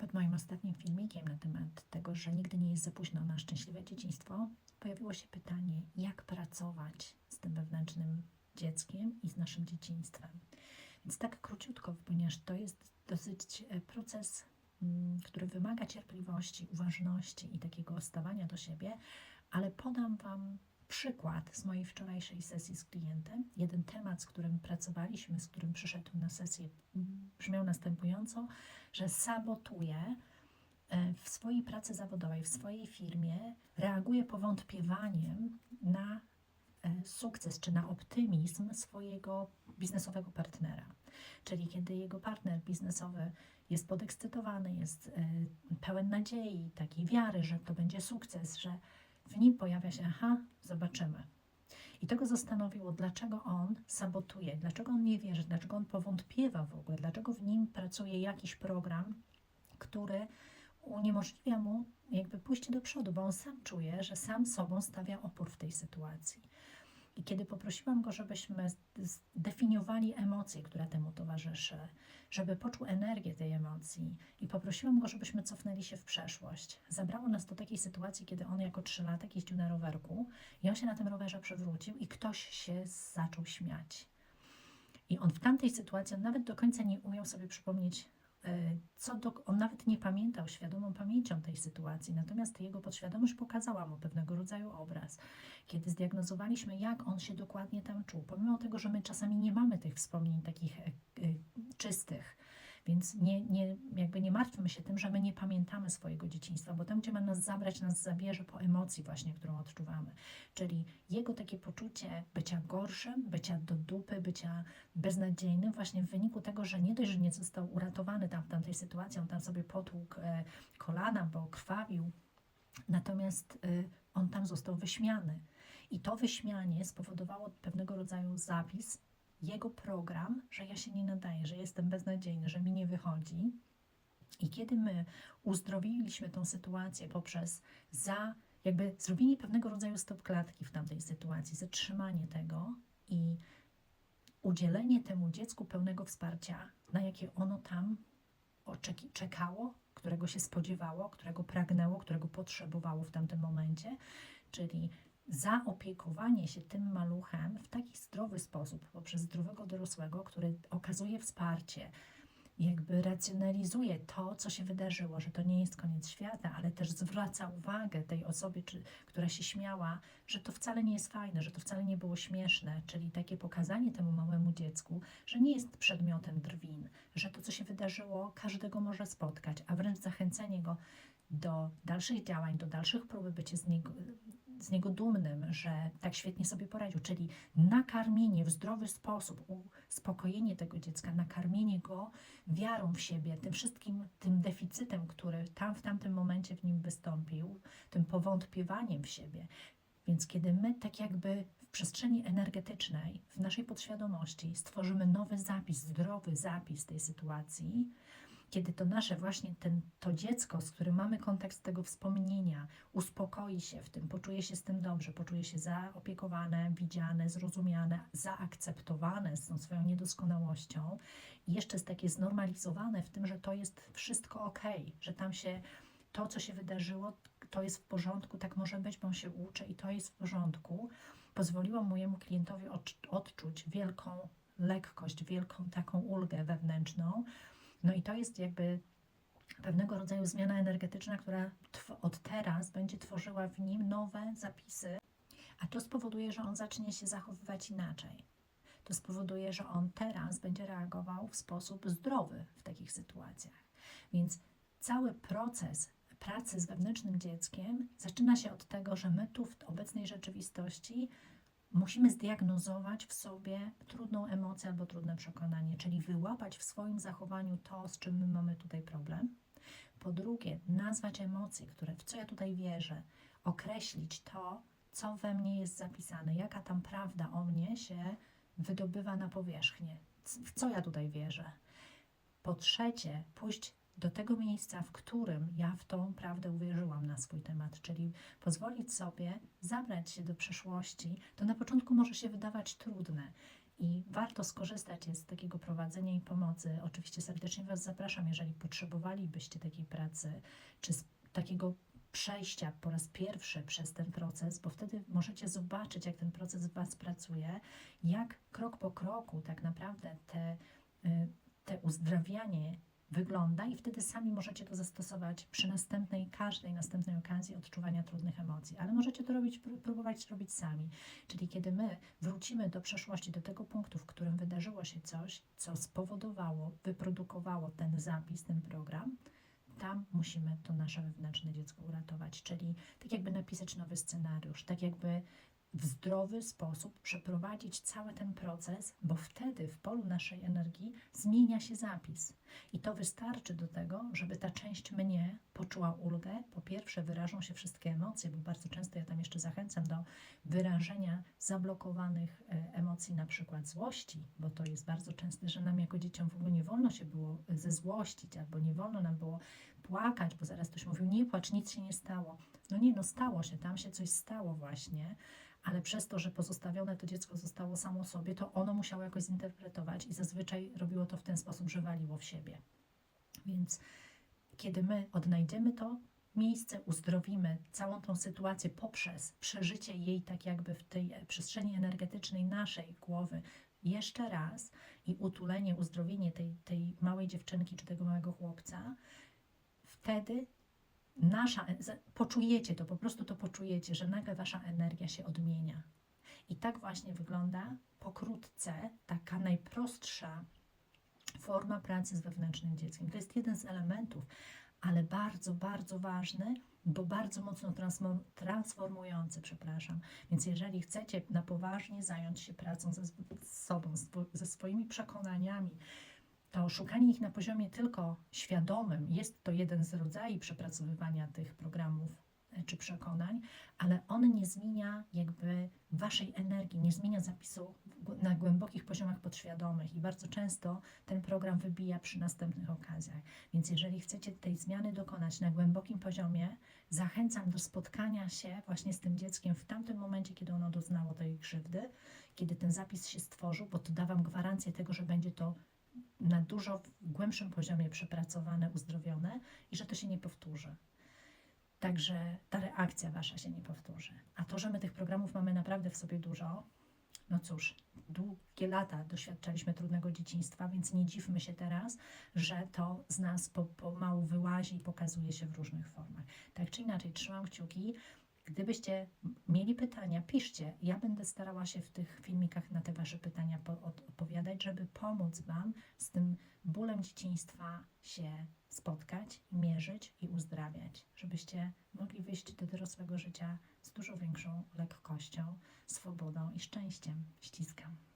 Pod moim ostatnim filmikiem na temat tego, że nigdy nie jest za późno na szczęśliwe dzieciństwo, pojawiło się pytanie, jak pracować z tym wewnętrznym dzieckiem i z naszym dzieciństwem. Więc tak króciutko, ponieważ to jest dosyć e, proces, mm, który wymaga cierpliwości, uważności i takiego stawania do siebie, ale podam Wam przykład z mojej wczorajszej sesji z klientem. Jeden temat, z którym pracowaliśmy, z którym przyszedł na sesję, brzmiał następująco, że sabotuje e, w swojej pracy zawodowej, w swojej firmie, reaguje powątpiewaniem na e, sukces czy na optymizm swojego biznesowego partnera. Czyli kiedy jego partner biznesowy jest podekscytowany, jest e, pełen nadziei, takiej wiary, że to będzie sukces, że w nim pojawia się, aha, zobaczymy. I to go zastanowiło, dlaczego on sabotuje, dlaczego on nie wierzy, dlaczego on powątpiewa w ogóle, dlaczego w nim pracuje jakiś program, który uniemożliwia mu jakby pójście do przodu, bo on sam czuje, że sam sobą stawia opór w tej sytuacji. I kiedy poprosiłam go, żebyśmy zdefiniowali emocje, które temu towarzyszy, żeby poczuł energię tej emocji i poprosiłam go, żebyśmy cofnęli się w przeszłość. Zabrało nas do takiej sytuacji, kiedy on jako trzylatek jeździł na rowerku i on się na tym rowerze przewrócił i ktoś się zaczął śmiać. I on w tamtej sytuacji on nawet do końca nie umiał sobie przypomnieć, co do, on nawet nie pamiętał świadomą pamięcią tej sytuacji, natomiast jego podświadomość pokazała mu pewnego rodzaju obraz. Kiedy zdiagnozowaliśmy, jak on się dokładnie tam czuł, pomimo tego, że my czasami nie mamy tych wspomnień takich e, e, czystych, więc nie, nie, jakby nie martwmy się tym, że my nie pamiętamy swojego dzieciństwa, bo tam, gdzie ma nas zabrać, nas zabierze po emocji właśnie, którą odczuwamy. Czyli jego takie poczucie bycia gorszym, bycia do dupy, bycia beznadziejnym właśnie w wyniku tego, że nie dość, że nie został uratowany tam w tamtej sytuacji, on tam sobie potłukł e, kolana, bo krwawił, natomiast e, on tam został wyśmiany. I to wyśmianie spowodowało pewnego rodzaju zapis jego program, że ja się nie nadaję, że jestem beznadziejny, że mi nie wychodzi. I kiedy my uzdrowiliśmy tą sytuację poprzez za jakby zrobienie pewnego rodzaju stop klatki w tamtej sytuacji, zatrzymanie tego i udzielenie temu dziecku pełnego wsparcia, na jakie ono tam czekało, którego się spodziewało, którego pragnęło, którego potrzebowało w tamtym momencie, czyli zaopiekowanie się tym maluchem w taki zdrowy sposób, poprzez zdrowego dorosłego, który okazuje wsparcie, jakby racjonalizuje to, co się wydarzyło, że to nie jest koniec świata, ale też zwraca uwagę tej osobie, czy, która się śmiała, że to wcale nie jest fajne, że to wcale nie było śmieszne, czyli takie pokazanie temu małemu dziecku, że nie jest przedmiotem drwin, że to, co się wydarzyło, każdego może spotkać, a wręcz zachęcenie go do dalszych działań, do dalszych prób bycie z niego, z niego dumnym, że tak świetnie sobie poradził, czyli nakarmienie w zdrowy sposób, uspokojenie tego dziecka, nakarmienie go wiarą w siebie, tym wszystkim, tym deficytem, który tam w tamtym momencie w nim wystąpił, tym powątpiewaniem w siebie. Więc kiedy my tak jakby w przestrzeni energetycznej, w naszej podświadomości stworzymy nowy zapis, zdrowy zapis tej sytuacji, kiedy to nasze właśnie ten, to dziecko, z którym mamy kontekst tego wspomnienia, uspokoi się w tym, poczuje się z tym dobrze, poczuje się zaopiekowane, widziane, zrozumiane, zaakceptowane z tą swoją niedoskonałością i jeszcze jest takie znormalizowane w tym, że to jest wszystko ok, że tam się to, co się wydarzyło, to jest w porządku, tak może być, bo on się uczy i to jest w porządku, pozwoliło mojemu klientowi odczuć wielką lekkość, wielką taką ulgę wewnętrzną, no i to jest jakby pewnego rodzaju zmiana energetyczna, która od teraz będzie tworzyła w nim nowe zapisy, a to spowoduje, że on zacznie się zachowywać inaczej. To spowoduje, że on teraz będzie reagował w sposób zdrowy w takich sytuacjach. Więc cały proces pracy z wewnętrznym dzieckiem zaczyna się od tego, że my tu w obecnej rzeczywistości musimy zdiagnozować w sobie trudną emocję albo trudne przekonanie, czyli wyłapać w swoim zachowaniu to, z czym my mamy tutaj problem. Po drugie, nazwać emocje, które, w co ja tutaj wierzę, określić to, co we mnie jest zapisane, jaka tam prawda o mnie się wydobywa na powierzchnię, w co ja tutaj wierzę. Po trzecie, pójść do tego miejsca, w którym ja w tą prawdę uwierzyłam na swój temat, czyli pozwolić sobie zabrać się do przeszłości, to na początku może się wydawać trudne I warto skorzystać z takiego prowadzenia i pomocy. Oczywiście serdecznie Was zapraszam, jeżeli potrzebowalibyście takiej pracy, czy takiego przejścia po raz pierwszy przez ten proces, bo wtedy możecie zobaczyć, jak ten proces w Was pracuje, jak krok po kroku tak naprawdę te, y, te uzdrawianie wygląda i wtedy sami możecie to zastosować przy następnej, każdej następnej okazji odczuwania trudnych emocji. Ale możecie to robić, pró- próbować robić sami. Czyli kiedy my wrócimy do przeszłości, do tego punktu, w którym wydarzyło się coś, co spowodowało, wyprodukowało ten zapis, ten program, tam musimy to nasze wewnętrzne dziecko uratować. Czyli tak jakby napisać nowy scenariusz, tak jakby w zdrowy sposób przeprowadzić cały ten proces, bo wtedy w polu naszej energii zmienia się zapis. I to wystarczy do tego, żeby ta część mnie poczuła ulgę. Po pierwsze, wyrażą się wszystkie emocje, bo bardzo często ja tam jeszcze zachęcam do wyrażenia zablokowanych e, emocji, na przykład złości, bo to jest bardzo częste, że nam jako dzieciom w ogóle nie wolno się było ze złościć, albo nie wolno nam było płakać, bo zaraz ktoś mówił, nie płacz, nic się nie stało. No nie, no stało się, tam się coś stało właśnie, ale przez to, że pozostawione to dziecko zostało samo sobie, to ono musiało jakoś zinterpretować i zazwyczaj robiło to w ten sposób, że waliło w siebie. Więc kiedy my odnajdziemy to miejsce, uzdrowimy całą tą sytuację poprzez przeżycie jej tak jakby w tej e, przestrzeni energetycznej naszej głowy jeszcze raz i utulenie, uzdrowienie tej, tej małej dziewczynki czy tego małego chłopca, wtedy nasza, za- poczujecie to, po prostu to poczujecie, że nagle wasza energia się odmienia. I tak właśnie wygląda pokrótce taka najprostsza forma pracy z wewnętrznym dzieckiem. To jest jeden z elementów, ale bardzo, bardzo ważny, bo bardzo mocno transformujący, przepraszam. Więc jeżeli chcecie na poważnie zająć się pracą ze sobą, ze swoimi przekonaniami, to szukanie ich na poziomie tylko świadomym jest to jeden z rodzajów przepracowywania tych programów e, czy przekonań, ale on nie zmienia jakby waszej energii, nie zmienia zapisu na głębokich poziomach podświadomych i bardzo często ten program wybija przy następnych okazjach. Więc jeżeli chcecie tej zmiany dokonać na głębokim poziomie, zachęcam do spotkania się właśnie z tym dzieckiem w tamtym momencie, kiedy ono doznało tej krzywdy, kiedy ten zapis się stworzył, bo to da wam gwarancję tego, że będzie to na dużo głębszym poziomie przepracowane, uzdrowione i że to się nie powtórzy. Także ta reakcja wasza się nie powtórzy. A to, że my tych programów mamy naprawdę w sobie dużo, no cóż, długie lata doświadczaliśmy trudnego dzieciństwa, więc nie dziwmy się teraz, że to z nas po, pomału wyłazi i pokazuje się w różnych formach. Tak czy inaczej, trzymam kciuki. Gdybyście mieli pytania, piszcie. Ja będę starała się w tych filmikach na te Wasze pytania po, od, odpowiadać, żeby pomóc Wam z tym bólem dzieciństwa się spotkać, mierzyć i uzdrawiać, żebyście mogli wyjść do dorosłego życia z dużo większą lekkością, swobodą i szczęściem. Ściskam.